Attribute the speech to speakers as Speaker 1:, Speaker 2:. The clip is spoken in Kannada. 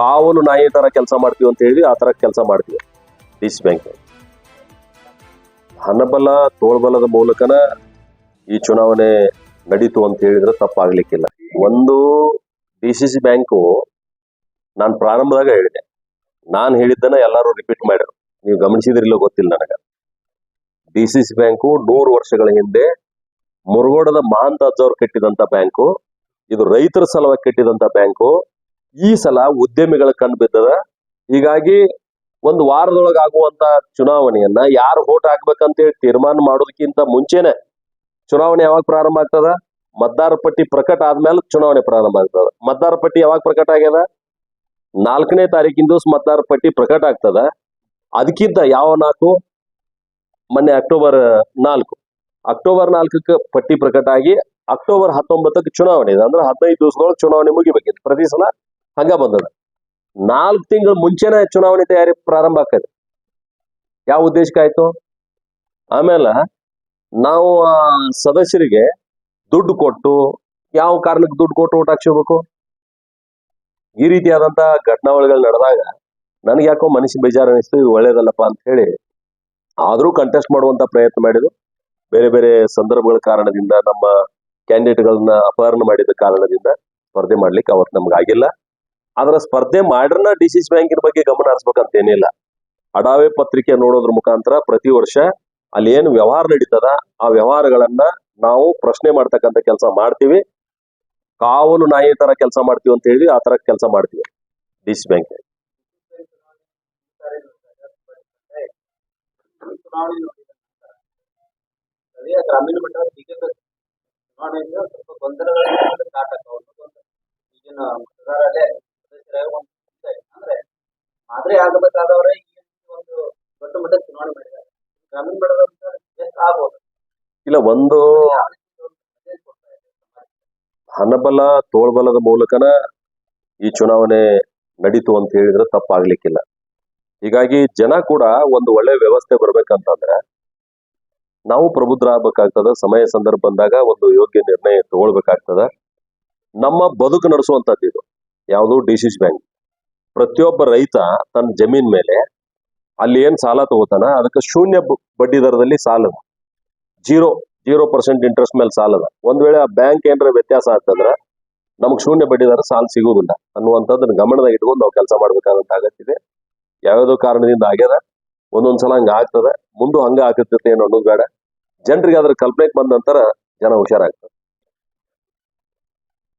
Speaker 1: ಕಾವಲು ನಾಯಿ ತರ ಕೆಲಸ ಮಾಡ್ತೀವಿ ಅಂತ ಹೇಳಿ ಆ ತರ ಕೆಲಸ ಮಾಡ್ತೀವಿ. ಡಿಸ್ ಬ್ಯಾಂಕ್ ಹಣಬಲ, ತೋಳ್ಬಲದ ಮೂಲಕನ ಈ ಚುನಾವಣೆ ನಡೀತು ಅಂತ ಹೇಳಿದ್ರೆ ತಪ್ಪಾಗ್ಲಿಕ್ಕಿಲ್ಲ. ಒಂದು ಡಿ ಸಿ ಸಿ ಬ್ಯಾಂಕು ನಾನು ಪ್ರಾರಂಭದಾಗ ಹೇಳಿದೆ. ನಾನು ಹೇಳಿದ್ದನ್ನ ಎಲ್ಲರೂ ರಿಪೀಟ್ ಮಾಡಿದ್ರು ನೀವು ಗಮನಿಸಿದ್ರಿಲ್ಲ ಗೊತ್ತಿಲ್ಲ ನನಗೆ. ಡಿ ಸಿ ಸಿ ಬ್ಯಾಂಕು ನೂರು ವರ್ಷಗಳ ಹಿಂದೆ ಮುರುಗೋಡದ ಮಹಾಂತ ಅಜ್ಜವ್ರು ಕಟ್ಟಿದಂತ ಬ್ಯಾಂಕು ಇದು ರೈತರ ಸಲುವಾಗಿ ಕಟ್ಟಿದಂತ ಬ್ಯಾಂಕು ಈ ಸಲ ಉದ್ಯಮಿಗಳ ಕಂಡು ಬಿದ್ದದ. ಹೀಗಾಗಿ ಒಂದು ವಾರದೊಳಗೆ ಆಗುವಂತ ಚುನಾವಣೆಯನ್ನ ಯಾರು ವೋಟ್ ಹಾಕ್ಬೇಕಂತೇಳಿ ತೀರ್ಮಾನ ಮಾಡೋದಕ್ಕಿಂತ ಮುಂಚೆನೆ ಚುನಾವಣೆ ಯಾವಾಗ ಪ್ರಾರಂಭ ಆಗ್ತದ? ಮತದಾರ ಪಟ್ಟಿ ಪ್ರಕಟ ಆದ್ಮೇಲೆ ಚುನಾವಣೆ ಪ್ರಾರಂಭ ಆಗ್ತದ. ಮತದಾರ ಪಟ್ಟಿ ಯಾವಾಗ ಪ್ರಕಟ ಆಗ್ಯದ? ನಾಲ್ಕನೇ ತಾರೀಕಿನ ದಿವಸ ಮತದಾರ ಪಟ್ಟಿ ಪ್ರಕಟ ಆಗ್ತದ. ಅದಕ್ಕಿಂತ ಯಾವ ನಾಲ್ಕು? ಮೊನ್ನೆ ಅಕ್ಟೋಬರ್ ನಾಲ್ಕು. ಅಕ್ಟೋಬರ್ ನಾಲ್ಕಕ್ಕೆ ಪಟ್ಟಿ ಪ್ರಕಟ ಆಗಿ ಅಕ್ಟೋಬರ್ ಹತ್ತೊಂಬತ್ತಕ್ಕೆ ಚುನಾವಣೆ ಇದೆ. ಅಂದ್ರೆ ಹದಿನೈದು ದಿವಸದೊಳಗೆ ಚುನಾವಣೆ ಮುಗಿಬೇಕಿತ್ತು. ಪ್ರತಿ ಸಲ ಹಂಗ ಬಂದದ. ನಾಲ್ಕು ತಿಂಗಳ ಮುಂಚೆನ ಚುನಾವಣೆ ತಯಾರಿ ಪ್ರಾರಂಭ ಆಗ್ತದೆ ಯಾವ ಉದ್ದೇಶಕ್ಕಾಯ್ತು ಆಮೇಲೆ ನಾವು ಸದಸ್ಯರಿಗೆ ದುಡ್ಡು ಕೊಟ್ಟು ಯಾವ ಕಾರಣಕ್ಕೆ ದುಡ್ಡು ಕೊಟ್ಟು ಓಟ್ ಹಾಕ್ಸ್ಕೋಬೇಕು ಈ ರೀತಿಯಾದಂತ ಘಟನಾವಳಿಗಳು ನಡೆದಾಗ ನನಗೆ ಯಾಕೋ ಮನಸ್ಸಿಗೆ ಬೇಜಾರು ಅನಿಸ್ತು, ಇದು ಒಳ್ಳೇದಲ್ಲಪ್ಪ ಅಂತ ಹೇಳಿ ಆದ್ರೂ ಕಂಟೆಸ್ಟ್ ಮಾಡುವಂತ ಪ್ರಯತ್ನ ಮಾಡಿದ್ರು. ಬೇರೆ ಬೇರೆ ಸಂದರ್ಭಗಳ ಕಾರಣದಿಂದ ನಮ್ಮ ಕ್ಯಾಂಡಿಡೇಟ್ಗಳನ್ನ ಅಪಹರಣ ಮಾಡಿದ ಕಾರಣದಿಂದ ಸ್ಪರ್ಧೆ ಮಾಡ್ಲಿಕ್ಕೆ ಅವತ್ತು ನಮ್ಗೆ ಆಗಿಲ್ಲ. ಆದ್ರೆ ಸ್ಪರ್ಧೆ ಮಾಡ್ರನ ಡಿ ಸಿ ಸಿ ಬ್ಯಾಂಕಿನ ಬಗ್ಗೆ ಗಮನ ಹರಿಸ್ಬೇಕಂತ ಏನಿಲ್ಲ. ಅಡಾವೆ ಪತ್ರಿಕೆ ನೋಡೋದ್ರ ಮುಖಾಂತರ ಪ್ರತಿ ವರ್ಷ ಅಲ್ಲಿ ಏನು ವ್ಯವಹಾರ ನಡೀತದ, ಆ ವ್ಯವಹಾರಗಳನ್ನ ನಾವು ಪ್ರಶ್ನೆ ಮಾಡ್ತಕ್ಕಂಥ ಕೆಲಸ ಮಾಡ್ತೀವಿ. ಕಾವಲು ನಾಯಿ ತರ ಕೆಲಸ ಮಾಡ್ತೀವಿ ಅಂತ ಹೇಳಿ ಆ ತರ ಕೆಲಸ ಮಾಡ್ತೀವಿ ಡಿ ಸಿ ಬ್ಯಾಂಕ್
Speaker 2: ಗ್ರಾಮೀಣ ಮಟ್ಟದ ಸ್ವಲ್ಪ ಗೊಂದಲಗಳು ಸ್ಟಾರ್ಟ್ ಆಗ್ತಾವ ಅನ್ನೋದೊಂದು ಈಗಿನ ಮತದಾರರಲ್ಲೇ ಸದಸ್ಯರಾಗಿ ಒಂದು ಚಿಂತೆ ಇದೆ. ಅಂದ್ರೆ ಮಾದರಿ ಆಗಬೇಕಾದವರೇ ಈ ಒಂದು ದೊಡ್ಡ ಮಟ್ಟದ ಚುನಾವಣೆ ಮಾಡಿದ್ದಾರೆ. ಗ್ರಾಮೀಣ ಮಟ್ಟದ ಎಷ್ಟು ಆಗ್ಬೋದು?
Speaker 1: ಇಲ್ಲ ಒಂದು? ಹಣಬಲ ತೋಳ್ಬಲದ ಮೂಲಕನ ಈ ಚುನಾವಣೆ ನಡೀತು ಅಂತ ಹೇಳಿದ್ರೆ ತಪ್ಪಾಗ್ಲಿಕ್ಕಿಲ್ಲ. ಹೀಗಾಗಿ ಜನ ಕೂಡ ಒಂದು ಒಳ್ಳೆ ವ್ಯವಸ್ಥೆ ಬರ್ಬೇಕಂತಂದ್ರೆ ನಾವು ಪ್ರಬುದ್ಧರಾಗಬೇಕಾಗ್ತದ ಸಮಯ ಸಂದರ್ಭ ಬಂದಾಗ ಒಂದು ಯೋಗ್ಯ ನಿರ್ಣಯ ತಗೊಳ್ಬೇಕಾಗ್ತದ. ನಮ್ಮ ಬದುಕು ನಡೆಸುವಂತದ್ದು ಇದು. ಯಾವುದು? D C C bank. ಪ್ರತಿಯೊಬ್ಬ ರೈತ ತನ್ನ ಜಮೀನ್ ಮೇಲೆ ಅಲ್ಲಿ ಏನ್ ಸಾಲ ತಗೋತಾನ ಅದಕ್ಕೆ ಶೂನ್ಯ ಬಡ್ಡಿ ದರದಲ್ಲಿ ಸಾಲ ಜೀರೋ ಜೀರೋ ಪರ್ಸೆಂಟ್ ಇಂಟ್ರೆಸ್ಟ್ ಮೇಲೆ ಸಾಲದ. ಒಂದ್ ವೇಳೆ ಆ ಬ್ಯಾಂಕ್ ಏನಾರ ವ್ಯತ್ಯಾಸ ಆಗ್ತಂದ್ರ ನಮಗ್ ಶೂನ್ಯ ಬಡ್ಡಿ ದರ ಸಾಲ ಸಿಗುವುದಿಲ್ಲ ಅನ್ನುವಂಥದ್ದನ್ನ ಗಮನದಾಗ ಇಟ್ಕೊಂಡು ನಾವು ಕೆಲಸ ಮಾಡ್ಬೇಕಾದಂತ ಅಗತ್ಯ ಯಾವ್ಯಾವ್ದೋ ಕಾರಣದಿಂದ ಆಗ್ಯದ ಒಂದೊಂದ್ಸಲ ಹಂಗ ಆಗ್ತದೆ, ಮುಂದೆ ಹಂಗ ಆಗತ್ತೆ ಅನ್ನೋ ಅನ್ನೋದು ಬೇಡ. ಜನರಿಗೆ ಅದ್ರ ಕಲ್ಪನೆಗೆ ಬಂದ ನಂತರ ಜನ ಹುಷಾರಾಗ್ತದೆ